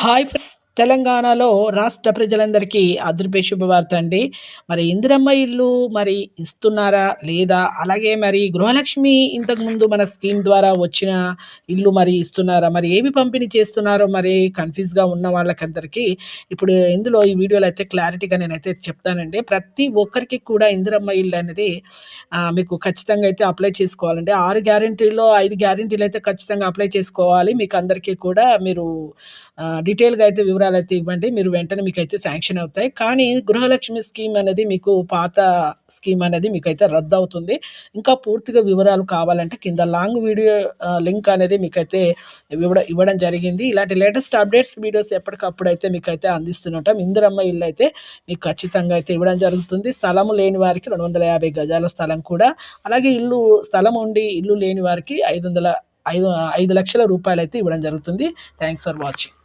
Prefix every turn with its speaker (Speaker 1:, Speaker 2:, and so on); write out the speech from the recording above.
Speaker 1: Hi. తెలంగాణలో రాష్ట్ర ప్రజలందరికీ అదృపే శుభవార్త అండి. మరి ఇందిరమ్మ ఇల్లు మరి ఇస్తున్నారా లేదా? అలాగే మరి గృహలక్ష్మి ఇంతకుముందు మన స్కీమ్ ద్వారా వచ్చిన ఇల్లు మరి ఇస్తున్నారా? మరి ఏవి పంపిణీ చేస్తున్నారో మరి కన్ఫ్యూజ్గా ఉన్న వాళ్ళకందరికీ ఇప్పుడు ఇందులో ఈ వీడియోలో అయితే క్లారిటీగా నేనైతే చెప్తానండి. ప్రతి ఒక్కరికి కూడా ఇందిరమ్మ ఇల్లు అనేది మీకు ఖచ్చితంగా అయితే అప్లై చేసుకోవాలండి. ఆరు గ్యారంటీలో ఐదు గ్యారంటీలు అయితే ఖచ్చితంగా అప్లై చేసుకోవాలి. మీకు అందరికీ కూడా మీరు డీటెయిల్గా అయితే వివరాలు అయితే ఇవ్వండి. మీరు వెంటనే మీకు అయితే శాంక్షన్ అవుతాయి. కానీ గృహలక్ష్మి స్కీమ్ అనేది మీకు పాత స్కీమ్ అనేది మీకు అయితే రద్దు అవుతుంది. ఇంకా పూర్తిగా వివరాలు కావాలంటే కింద లాంగ్ వీడియో లింక్ అనేది మీకు అయితే ఇవ్వడం ఇవ్వడం జరిగింది. ఇలాంటి లేటెస్ట్ అప్డేట్స్ వీడియోస్ ఎప్పటికప్పుడు అయితే మీకు అయితే అందిస్తుంటాం. ఇందిరమ్మ ఇల్లు అయితే మీకు ఖచ్చితంగా అయితే ఇవ్వడం జరుగుతుంది. స్థలము లేని వారికి రెండు వందల యాభై గజాల స్థలం కూడా. అలాగే ఇల్లు స్థలం ఉండి ఇల్లు లేని వారికి ఐదు వందల ఐదు ఐదు లక్షల రూపాయలు అయితే ఇవ్వడం జరుగుతుంది. Thanks for watching.